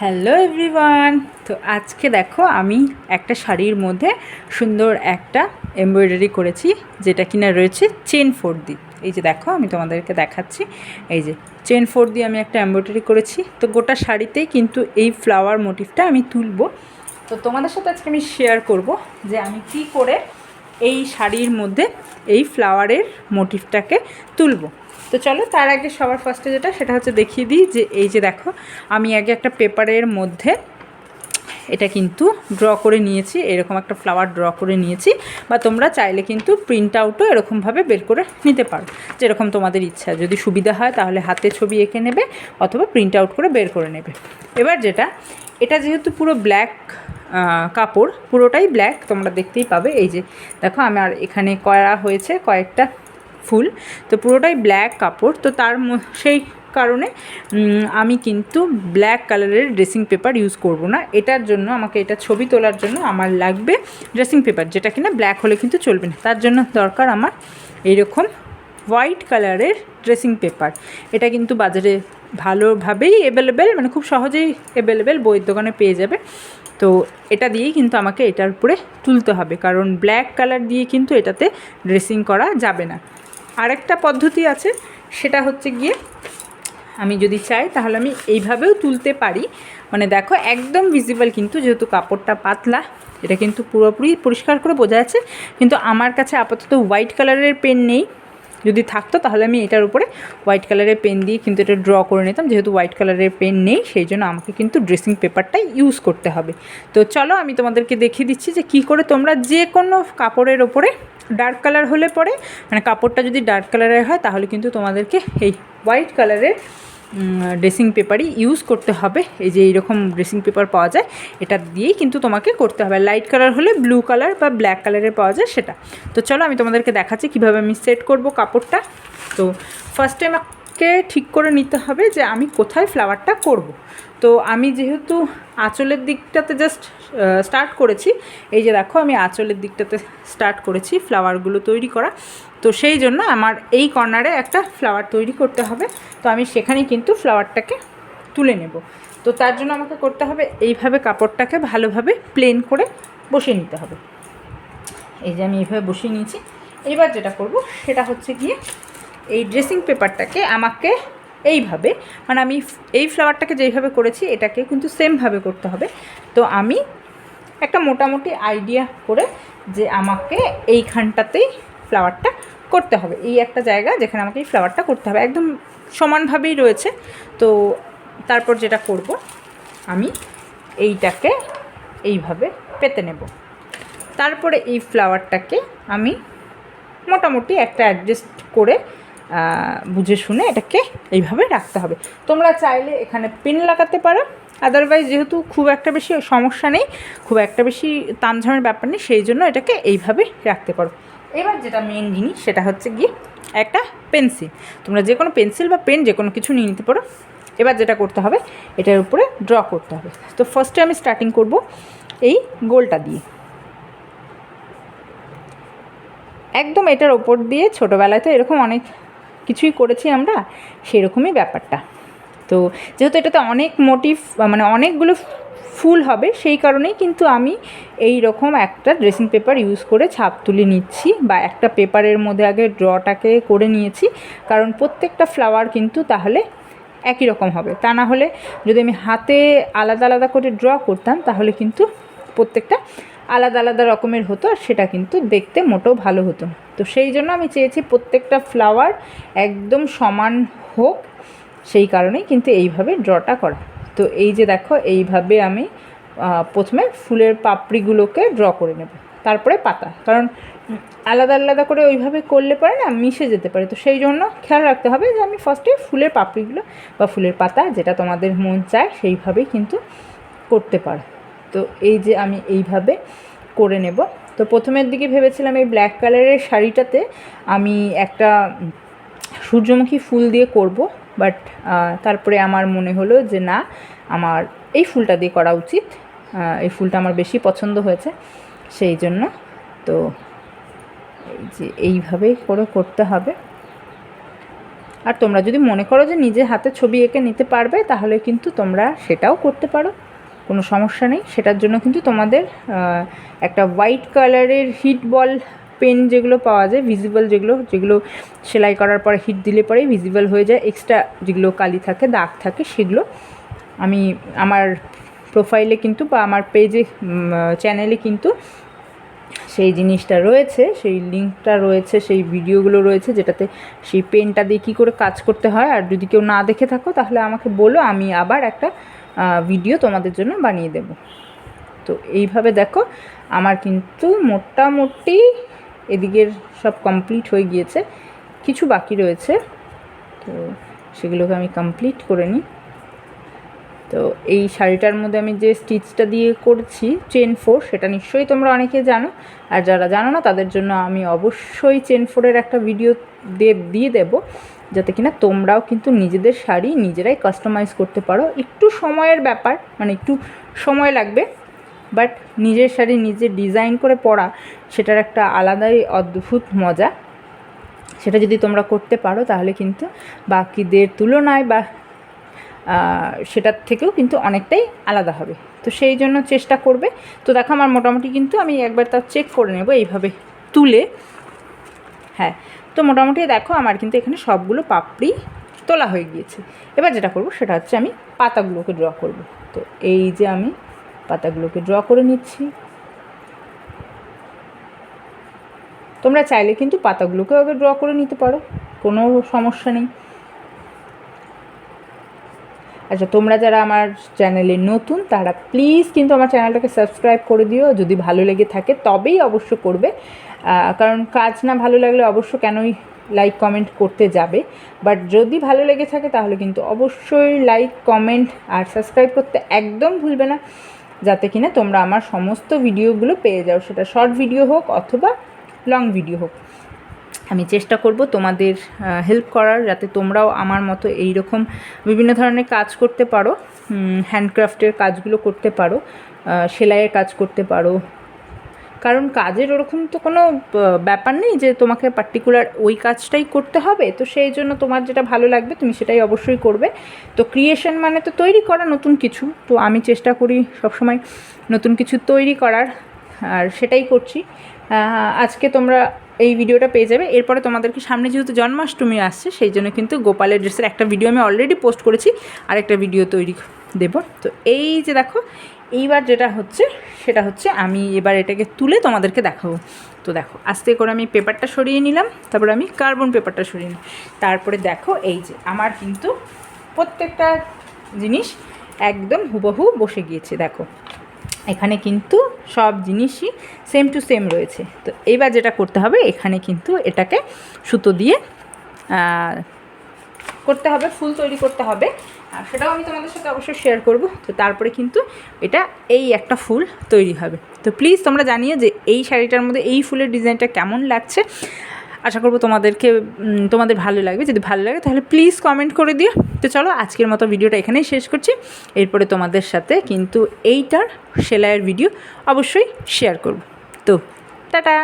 Hello everyone. তো আজকে দেখো আমি একটা শাড়ির মধ্যে সুন্দর একটা এমব্রয়ডারি করেছি, যেটা কিনা রয়েছে চেন ফোর দি এই যে দেখো, আমি তোমাদেরকে দেখাচ্ছি। এই যে চেন ফোর দিয়ে আমি একটা এমব্রয়ডারি করেছি। তো গোটা শাড়িতেই কিন্তু এই ফ্লাওয়ার মোটিভটা আমি তুলব। তো তোমাদের সাথে আজকে আমি শেয়ার করব যে আমি কি করে এই শাড়ির মধ্যে এই ফ্লাওয়ারের মোটিভটাকে তুলবো। তো চলো, তার আগে সবার ফার্স্টে যেটা, সেটা হচ্ছে দেখিয়ে দিই যে, এই যে দেখো, আমি আগে একটা পেপারের মধ্যে এটা কিন্তু ড্র করে নিয়েছি, এরকম একটা ফ্লাওয়ার ড্র করে নিয়েছি, বা তোমরা চাইলে কিন্তু প্রিন্ট আউটও এরকমভাবে বের করে নিতে পারো, যেরকম তোমাদের ইচ্ছা। যদি সুবিধা হয়, তাহলে হাতে ছবি এঁকে নেবে, অথবা প্রিন্ট আউট করে বের করে নেবে। এবার যেটা, এটা যেহেতু পুরো ব্ল্যাক কাপড়, পুরোটাই ব্ল্যাক তোমরা দেখতেই পাবে, এই যে, দেখো, আমার এখানে করা হয়েছে কয়েকটা ফুল। তো পুরোটাই ব্ল্যাক কাপড়। তো তার সেই কারণে আমি কিন্তু ব্ল্যাক কালারের ড্রেসিং পেপার ইউজ করব না। এটার জন্য আমাকে এটা ছবি তোলার জন্য আমার লাগবে ড্রেসিং পেপার যেটা কিনা ব্ল্যাক হলে কিন্তু চলবে না। তার জন্য দরকার আমার এইরকম হোয়াইট কালারের ড্রেসিং পেপার এটা কিন্তু বাজারে ভালোভাবেই অ্যাভেলেবেল মানে খুব সহজেই অ্যাভেলেবেল বইয়ের দোকানে পেয়ে যাবে। তো এটা দিয়েই কিন্তু আমাকে এটার উপরে তুলতে হবে। কারণ ব্ল্যাক কালার দিয়ে কিন্তু এটাতে ড্রেসিং করা যাবে না। আরেকটা পদ্ধতি আছে, সেটা হচ্ছে গিয়ে আমি যদি চাই তাহলে আমি এইভাবেও তুলতে পারি। মানে দেখো, একদম ভিজিবল কিন্তু যেহেতু কাপড়টা পাতলা, এটা কিন্তু পুরোপুরি পরিষ্কার করে বোঝা যাচ্ছে। কিন্তু আমার কাছে আপাতত হোয়াইট কালারের পেন নেই। যদি থাকতো, তাহলে আমি এটার উপরে হোয়াইট কালারের পেন দিয়ে কিন্তু এটা ড্র করে নিতাম। যেহেতু হোয়াইট কালারের পেন নেই, সেই জন্য আমাকে কিন্তু ড্রেসিং পেপারটাই ইউজ করতে হবে। তো চলো, আমি তোমাদেরকে দেখিয়ে দিচ্ছি যে কি করে তোমরা যে কোনো কাপড়ের ওপরে ডার্ক কালার হলে পরে মানে কাপড়টা যদি ডার্ক কালারের হয়, তাহলে কিন্তু তোমাদেরকে এই হোয়াইট কালারের ড্রেসিং পেপারই ইউজ করতে হবে। এই যে এইরকম ড্রেসিং পেপার পাওয়া যায়, এটা দিয়েই কিন্তু তোমাকে করতে হবে। লাইট কালার হলে ব্লু কালার বা ব্ল্যাক কালারের পাওয়া যায় সেটা। তো চলো আমি তোমাদেরকে দেখাচ্ছি কীভাবে আমি সেট করব কাপড়টা। তো ফার্স্ট আমাকে ঠিক করে নিতে হবে যে আমি কোথায় ফ্লাওয়ারটা করব। তো আমি যেহেতু আঁচলের দিকটাতে জাস্ট স্টার্ট করেছি, এই যে দেখো আমি আঁচলের দিকটাতে স্টার্ট করেছি ফ্লাওয়ারগুলো তৈরি করা। তো সেই জন্য আমার এই কর্নারে একটা ফ্লাওয়ার তৈরি করতে হবে। তো আমি সেখানেই কিন্তু ফ্লাওয়ারটাকে তুলে নেব। তো তার জন্য আমাকে করতে হবে এইভাবে কাপড়টাকে ভালোভাবে প্লেন করে বসিয়ে নিতে হবে। এই যে আমি এইভাবে বসিয়ে নিয়েছি। এবার যেটা করব সেটা হচ্ছে গিয়ে এই ড্রেসিং পেপারটাকে আমাকে এইভাবে মানে আমি এই ফ্লাওয়ারটাকে যেইভাবে করেছি এটাকে কিন্তু সেমভাবে করতে হবে। তো আমি একটা মোটামুটি আইডিয়া করে যে আমাকে এইখানটাতেই ফ্লাওয়ারটা করতে হবে। এই একটা জায়গা যেখানে আমাকে এই ফ্লাওয়ারটা করতে হবে। একদম সমানভাবেই রয়েছে। তো তারপর যেটা করব, আমি এইটাকে এইভাবে পেতে নেব। তারপরে এই ফ্লাওয়ারটাকে আমি মোটামুটি একটা অ্যাডজাস্ট করে বুঝে শুনে এটাকে এইভাবে রাখতে হবে। তোমরা চাইলে এখানে পিন লাগাতে পারো। আদারওয়াইজ যেহেতু খুব একটা বেশি সমস্যা নেই, খুব একটা বেশি তামঝামের ব্যাপার নেই, সেই জন্য এটাকে এইভাবে রাখতে পারো। এবার যেটা মেন জিনিস, সেটা হচ্ছে গিয়ে একটা পেন্সিল তোমরা যে কোনো পেন্সিল বা পেন যে কোনো কিছু নিয়ে নিতে পারো। এবার যেটা করতে হবে, এটার উপরে ড্র করতে হবে। তো ফার্স্টে আমি স্টার্টিং করব এই গোলটা দিয়ে। একদম এটার ওপর দিয়ে ছোটোবেলায় তো এরকম অনেক কিছুই করেছি আমরা, সেরকমই ব্যাপারটা। তো যেহেতু এটাতে অনেক মোটিভ মানে অনেকগুলো ফুল হবে, সেই কারণেই কিন্তু আমি এই রকম একটা ড্রেসিং পেপার ইউজ করে ছাপ তুলে নিচ্ছি বা একটা পেপারের মধ্যে আগে ড্রটাকে করে নিয়েছি। কারণ প্রত্যেকটা ফ্লাওয়ার কিন্তু তাহলে একই রকম হবে। তা না হলে যদি আমি হাতে আলাদা আলাদা করে ড্র করতাম, তাহলে কিন্তু প্রত্যেকটা আলাদা আলাদা রকমের হতো আর সেটা কিন্তু দেখতে মোটেও ভালো হতো। তো সেই জন্য আমি চেয়েছি প্রত্যেকটা ফ্লাওয়ার একদম সমান হোক সেই কারণেই কিন্তু এইভাবে ড্রটা করা। তো এই যে দেখো, এইভাবে আমি প্রথমে ফুলের পাপড়িগুলোকে ড্র করে নেব। তারপরে পাতা। কারণ আলাদা আলাদা করে ওইভাবে করলে পারে না মিশে যেতে পারে। তো সেই জন্য খেয়াল রাখতে হবে যে আমি ফার্স্টে ফুলের পাপড়িগুলো বা ফুলের পাতা যেটা তোমাদের মন চায় সেইভাবেই কিন্তু করতে পারো। তো এই যে আমি এইভাবে করে নেব। তো প্রথমের দিকে ভেবেছিলাম এই ব্ল্যাক কালারের শাড়িটাতে আমি একটা সূর্যমুখী ফুল দিয়ে করব। বাট তারপরে আমার মনে হলো যে না, আমার এই ফুলটা দিয়ে করা উচিত। এই ফুলটা আমার বেশি পছন্দ হয়েছে, সেই জন্য। তো যে এইভাবেই করে করতে হবে। আর তোমরা যদি মনে করো যে নিজে হাতে ছবি এঁকে নিতে পারবে, তাহলে কিন্তু তোমরা সেটাও করতে পারো। কোনো সমস্যা নেই। সেটার জন্য কিন্তু তোমাদের একটা হোয়াইট কালারের হিট বল পেন যেগুলো পাওয়া যায় ভিজিবল যেগুলো যেগুলো সেলাই করার পরে হিট দিলে পরেই ভিজিবল হয়ে যায়। এক্সট্রা যেগুলো কালি থাকে, দাগ থাকে, সেগুলো আমি আমার প্রোফাইলে কিন্তু বা আমার পেজে চ্যানেলে কিন্তু সেই জিনিসটা রয়েছে, সেই লিঙ্কটা রয়েছে, সেই ভিডিওগুলো রয়েছে যেটাতে সেই পেনটা দিয়ে কী করে কাজ করতে হয়। আর যদি কেউ না দেখে থাকো, তাহলে আমাকে বলো, আমি আবার একটা ভিডিও তোমাদের জন্য বানিয়ে দেব। তো এইভাবে দেখো, আমার কিন্তু মোটামুটি এদিকের সব কমপ্লিট হয়ে গিয়েছে। কিছু বাকি রয়েছে। তো সেগুলোকে আমি কমপ্লিট করে নিই। তো এই শাড়িটার মধ্যে আমি যে স্টিচটা দিয়ে করছি চেন ফোর সেটা নিশ্চয়ই তোমরা অনেকে জানো। আর যারা জানো না, তাদের জন্য আমি অবশ্যই চেন ফোরের একটা ভিডিও দিয়ে দেবো। যাতে কিনা তোমরাও কিন্তু নিজেদের শাড়ি নিজেরাই কাস্টমাইজ করতে পারো। একটু সময়ের ব্যাপার মানে একটু সময় লাগবে। বাট নিজের শাড়ি নিজে ডিজাইন করে পরা, সেটার একটা আলাদাই অদ্ভুত মজা। সেটা যদি তোমরা করতে পারো, তাহলে কিন্তু বাকিদের তুলনায় বা সেটার থেকেও কিন্তু অনেকটাই আলাদা হবে। তো সেই জন্য চেষ্টা করবে। তো দেখো আমার মোটামুটি কিন্তু আমি একবার তাও চেক করে নেব এইভাবে তুলে। হ্যাঁ তো মোটামুটি দেখো আমার কিন্তু এখানে সবগুলো পাপড়ি তোলা হয়ে গিয়েছে। এবার যেটা করব, সেটা হচ্ছে আমি পাতাগুলোকে ড্র করব। তো এই যে আমি পাতাগুলোকে ড্র করে নিচ্ছি। তোমরা চাইলে কিন্তু পাতাগুলোকেও আগে ড্র করে নিতে পারো, কোনো সমস্যা নেই। আচ্ছা তোমরা যারা আমার চ্যানেলে নতুন, তারা প্লিজ কিন্তু আমার চ্যানেলটাকে সাবস্ক্রাইব করে দিও। যদি ভালো লেগে থাকে, তবেই অবশ্য করবে। কারণ কাজ না ভালো লাগলে অবশ্য কেনই লাইক, কমেন্ট করতে যাবে। বাট যদি ভালো লেগে থাকে, তাহলে কিন্তু অবশ্যই লাইক, কমেন্ট আর সাবস্ক্রাইব করতে একদম ভুলবে না। যাতে কিনা তোমরা আমার সমস্ত ভিডিওগুলো পেয়ে যাও। সেটা শর্ট ভিডিও হোক অথবা লং ভিডিও হোক। আমি চেষ্টা করব তোমাদের হেল্প করার যাতে তোমরাও আমার মতো এই রকম বিভিন্ন ধরনের কাজ করতে পারো। হ্যান্ডক্রাফটের কাজগুলো করতে পারো সেলাইয়ের কাজ করতে পারো কারণ কাজের ওরকম তো কোনো ব্যাপার নেই যে তোমাকে পার্টিকুলার ওই কাজটাই করতে হবে, তো সেই জন্য তোমার যেটা ভালো লাগবে তুমি সেটাই অবশ্যই করবে। তো ক্রিয়েশন মানে তো তৈরি করা নতুন কিছু, তো আমি চেষ্টা করি সবসময় নতুন কিছু তৈরি করার, আর সেটাই করছি। আজকে তোমরা এই ভিডিওটা পেয়ে যাবে, এরপরে তোমাদেরকে সামনে যেহেতু জন্মাষ্টমী আসছে, সেই জন্য কিন্তু গোপালের ড্রেসের একটা ভিডিও আমি অলরেডি পোস্ট করেছি আর একটা ভিডিও তৈরি দেব। তো এই যে দেখো এইবার যেটা হচ্ছে, সেটা হচ্ছে আমি এবার এটাকে তুলে তোমাদেরকে দেখাবো। তো দেখো, আস্তে করে আমি পেপারটা সরিয়ে নিলাম, তারপরে আমি কার্বন পেপারটা সরিয়ে নিই তারপরে দেখো, এই যে আমার কিন্তু প্রত্যেকটা জিনিস একদম হুবহু বসে গিয়েছে, দেখো। এখানে কিন্তু সব জিনিসই সেম টু সেম রয়েছে। তো এইবার যেটা করতে হবে, এখানে কিন্তু এটাকে সুতো দিয়ে করতে হবে, ফুল তৈরি করতে হবে। আর সেটাও আমি তোমাদের সাথে অবশ্যই শেয়ার করব। তো তারপরে কিন্তু এটা এই একটা ফুল তৈরি হবে। তো প্লিজ তোমরা জানিয়ে যে এই শাড়িটার মধ্যে এই ফুলের ডিজাইনটা কেমন লাগছে। আশা করব তোমাদেরকে তোমাদের ভালো লাগবে। যদি ভালো লাগে তাহলে প্লিজ কমেন্ট করে দিও। তো চলো আজকের মতো ভিডিওটা এখানেই শেষ করছি। এরপরে তোমাদের সাথে কিন্তু এইটার সেলাইয়ের ভিডিও অবশ্যই শেয়ার করব। তো টাটা!